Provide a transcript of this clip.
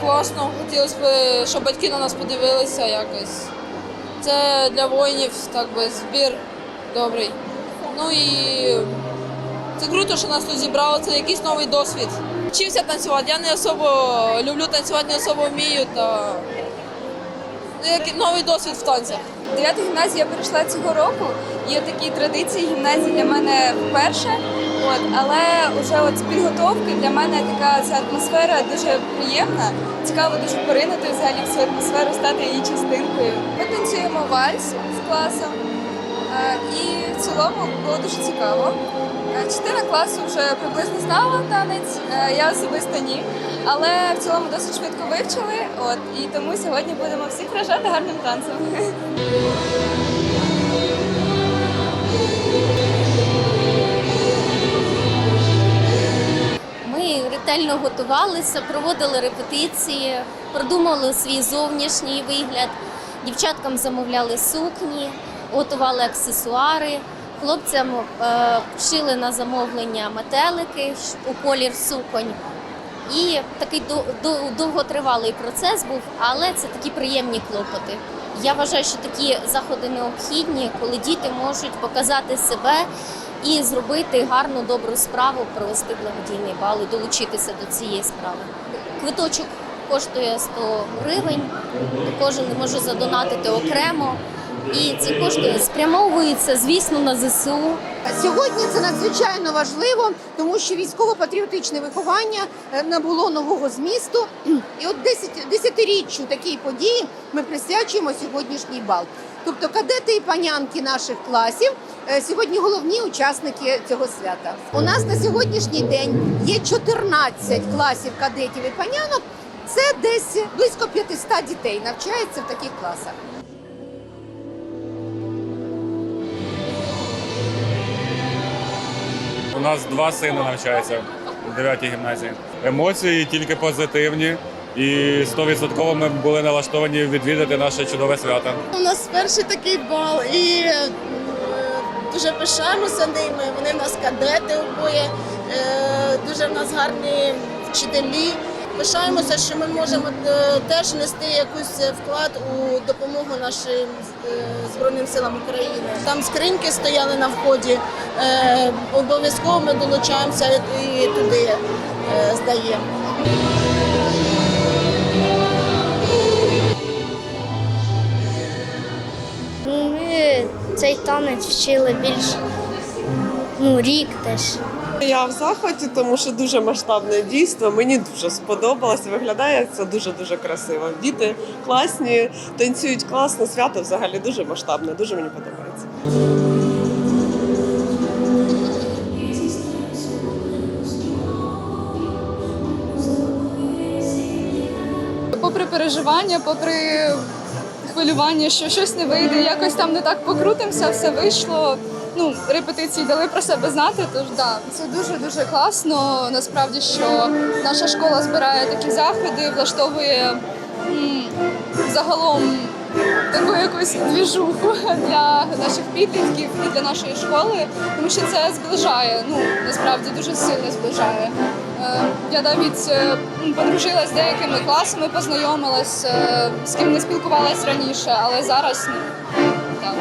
класно. Хотілося б, щоб батьки на нас подивилися якось. Це для воїнів так би збір добрий. Ну і це круто, що нас тут зібрало. Це якийсь новий досвід. Вчився танцювати. Я не особо люблю танцювати, не особо вмію. Та... ну, як новий досвід в танцях. Дев'яту гімназію я перейшла цього року. Є такі традиції гімназії для мене вперше. От, але вже от з підготовки для мене така ця атмосфера дуже приємна. Цікаво дуже поринути взагалі в цю атмосферу, стати її частинкою. Ми танцюємо вальс з класом. І в цілому було дуже цікаво. Частина класу вже приблизно знала танець, я особисто ні. Але в цілому досить швидко вивчили. От і тому сьогодні будемо всіх вражати гарним танцем. ретельно готувалися, проводили репетиції, продумали свій зовнішній вигляд. Дівчаткам замовляли сукні, готували аксесуари. Хлопцям е, шили на замовлення метелики у колір суконь. І такий до- до- довготривалий процес був, але це такі приємні клопоти. Я вважаю, що такі заходи необхідні, коли діти можуть показати себе і зробити гарну добру справу, провести благодійний бал і долучитися до цієї справи. Квиточок коштує 100 гривень, кожен може задонатити окремо. І ці кошти спрямовуються, звісно, на ЗСУ. Сьогодні це надзвичайно важливо, тому що військово-патріотичне виховання е, набуло нового змісту. І от 10 десятиріччю такій події ми присвячуємо сьогоднішній бал. Тобто кадети і панянки наших класів сьогодні головні учасники цього свята. У нас на сьогоднішній день є 14 класів кадетів і панянок. Це десь близько 500 дітей навчається в таких класах. У нас два сини навчаються в 9 гімназії. Емоції тільки позитивні. І 100% ми були налаштовані відвідати наше чудове свято. У нас перший такий бал і е, дуже пишаємося ними. Вони в нас кадети обоє, е, дуже в нас гарні вчителі. Пишаємося, що ми можемо е, теж нести якийсь вклад у допомогу нашим е, Збройним силам України. Там скриньки стояли на вході. е, Обов'язково ми долучаємося і туди е, здаємо. Цей танець вчили більше ну, рік десь. Я в захваті, тому що дуже масштабне дійство. Мені дуже сподобалось. Виглядає це дуже дуже красиво. Діти класні, танцюють класно. Свято взагалі дуже масштабне. Дуже мені подобається. попри переживання, попри хвилювання, що щось не вийде, якось там не так покрутимося, все вийшло. Ну, репетиції дали про себе знати. Тож да, це дуже дуже класно. Насправді, що наша школа збирає такі заходи, влаштовує м, загалом таку якусь двіжуху для наших підлітків і для нашої школи, тому що це зближає. Ну насправді дуже сильно зближає. Е, Я навіть подружилася подружилась з деякими класами, познайомилась, е, з ким не спілкувалась раніше, але зараз ну, так.